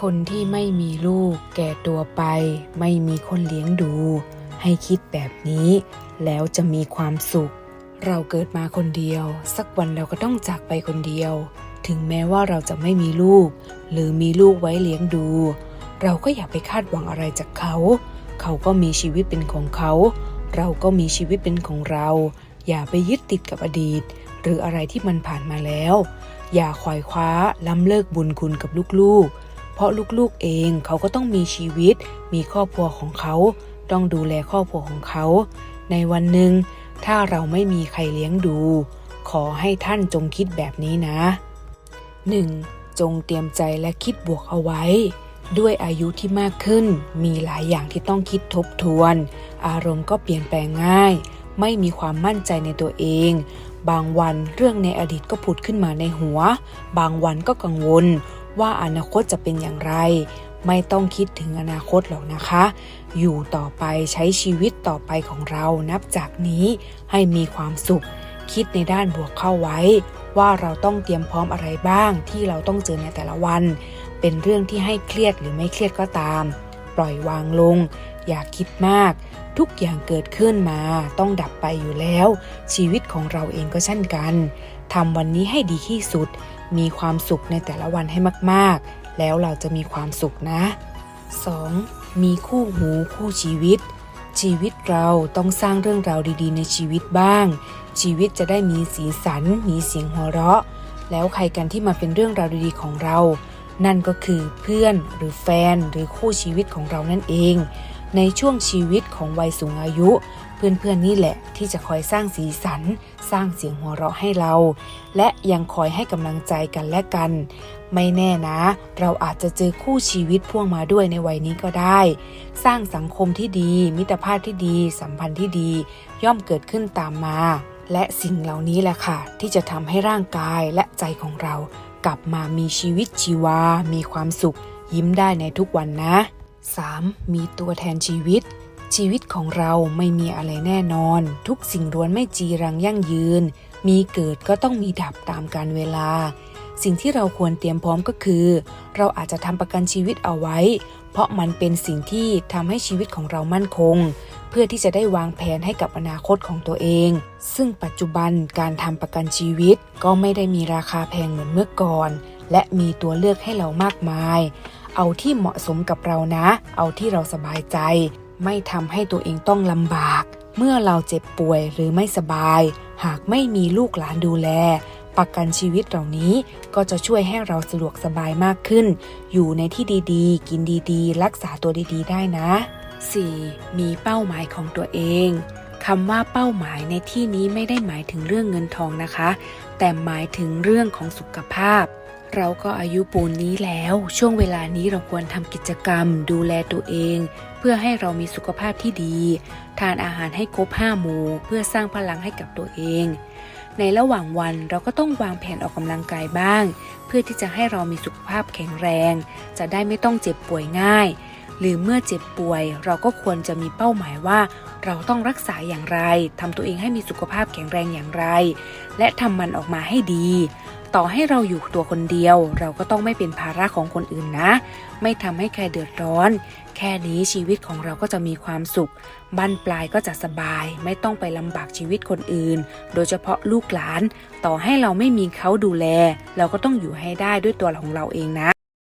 คนที่ไม่มีลูกแก่ตัวไป ไม่มีคนเลี้ยงดู ให้คิดแบบนี้ แล้วจะมีความสุข เราเกิดมาคนเดียว สักวันเราก็ต้องจากไปคนเดียว ถึงแม้ว่าเราจะไม่มีลูก หรือมีลูกไว้เลี้ยงดู เราก็อย่าไปคาดหวังอะไรจากเขา เขาก็มีชีวิตเป็นของเขา เราก็มีชีวิตเป็นของเรา อย่าไปยึดติดกับอดีต หรืออะไรที่มันผ่านมาแล้ว อย่าควายคว้าล้ำเลิกบุญคุณกับลูกๆ เพราะลูกๆเองเขาก็ต้องมีชีวิต มีครอบครัวของเขา ต้องดูแลครอบครัวของเขา ในวันหนึ่ง ถ้าเราไม่มีใครเลี้ยงดู ขอให้ท่านจงคิดแบบนี้นะ 1. จงเตรียมใจและคิดบวกเอาไว้ ด้วยอายุที่มากขึ้น มีหลายอย่างที่ต้องคิดทบทวน อารมณ์ก็เปลี่ยนแปลงง่าย ไม่มีความมั่นใจในตัวเองบางวันเรื่องในอดีตก็ผุดขึ้นมาในหัว บางวันก็กังวล ว่าอนาคตจะเป็นอย่างไร ไม่ต้องคิดถึงอนาคตหรอกนะคะ อยู่ต่อไปใช้ชีวิตต่อไปของเรานับจากนี้ให้มีความสุข คิดในด้านบวกเข้าไว้ ว่าเราต้องเตรียมพร้อมอะไรบ้างที่เราต้องเจอในแต่ละวัน เป็นเรื่องที่ให้เครียดหรือไม่เครียดก็ตาม ปล่อยวางลง อย่าคิดมากทุกอย่างเกิดขึ้นมาต้องดับไปอยู่แล้ว ชีวิตของเราเองก็เช่นกันทำวันนี้ให้ดีที่สุด มีความสุขในแต่ละวันให้มาก ๆ แล้วเราจะมีความสุขนะ 2. มีคู่หูคู่ชีวิต ชีวิตเราต้องสร้างเรื่องราวดีๆ ในชีวิตบ้าง ชีวิตจะได้มีสีสัน มีเสียงหัวเราะ แล้วใครกันที่มาเป็นเรื่องราวดีๆของเรา นั่นก็คือเพื่อนหรือแฟนหรือคู่ชีวิตของเรานั่นเอง ในช่วงชีวิตของวัยสูงอายุ เพื่อนๆนี่แหละที่จะคอยสร้างสีสัน สร้างเสียงหัวเราะให้เรา และยังคอยให้กำลังใจกันและกัน ไม่แน่นะ เราอาจจะเจอคู่ชีวิตพ่วงมาด้วยในวัยนี้ก็ได้ สร้างสังคมที่ดี มิตรภาพที่ดี สัมพันธ์ที่ดี ย่อมเกิดขึ้นตามมา และสิ่งเหล่านี้แหละค่ะ ที่จะทำให้ร่างกายและใจของเรา กลับมามีชีวิตชีวา มีความสุข ยิ้มได้ในทุกวันนะ 3. มีตัวแทนชีวิต ชีวิตของเราไม่มีอะไรแน่นอน ทุกสิ่งล้วนไม่จีรังยั่งยืน มีเกิดก็ต้องมีดับตามกาลเวลา สิ่งที่เราควรเตรียมพร้อมก็คือ เราอาจจะทำประกันชีวิตเอาไว้ เพราะมันเป็นสิ่งที่ทำให้ชีวิตของเรามั่นคง เพื่อที่จะได้วางแผนให้กับอนาคตของตัวเอง ซึ่งปัจจุบันการทำประกันชีวิตก็ไม่ได้มีราคาแพงเหมือนเมื่อก่อน และมีตัวเลือกให้เรามากมาย เอาที่เหมาะสมกับเรานะ เอาที่เราสบายใจ ไม่ทำให้ตัวเองต้องลำบาก เมื่อเราเจ็บป่วยหรือไม่สบาย หากไม่มีลูกหลานดูแล ประกันชีวิตเหล่านี้ก็จะช่วยให้เราสะดวกสบายมากขึ้น อยู่ในที่ดีๆ กินดีๆ รักษาตัวดีๆ ได้นะ 4. มีเป้าหมายของตัวเองคำว่าเป้าหมายในที่นี้ไม่ได้หมายถึงเรื่องเงินทองนะคะ แต่หมายถึงเรื่องของสุขภาพ เราก็อายุปูนนี้แล้ว ช่วงเวลานี้เราควรทำกิจกรรม ดูแลตัวเอง เพื่อให้เรามีสุขภาพที่ดี ทานอาหารให้ครบ5หมู่เพื่อสร้างพลังให้กับตัวเอง ในระหว่างวันเราก็ต้องวางแผนออกกำลังกายบ้าง เพื่อที่จะให้เรามีสุขภาพแข็งแรง จะได้ไม่ต้องเจ็บป่วยง่าย หรือเมื่อเจ็บป่วย เราก็ควรจะมีเป้าหมายว่า เราต้องรักษาอย่างไรทำตัวเองให้มีสุขภาพแข็งแรงอย่างไร และทำมันออกมาให้ดี ต่อให้เราอยู่ตัวคนเดียว เราก็ต้องไม่เป็นภาระของคนอื่นนะ ไม่ทำให้ใครเดือดร้อน แค่นี้ชีวิตของเราก็จะมีความสุขบั้นปลายก็จะสบาย ไม่ต้องไปลำบากชีวิตคนอื่น โดยเฉพาะลูกหลาน ต่อให้เราไม่มีเขาดูแล เราก็ต้องอยู่ให้ได้ด้วยตัวของเราเองนะ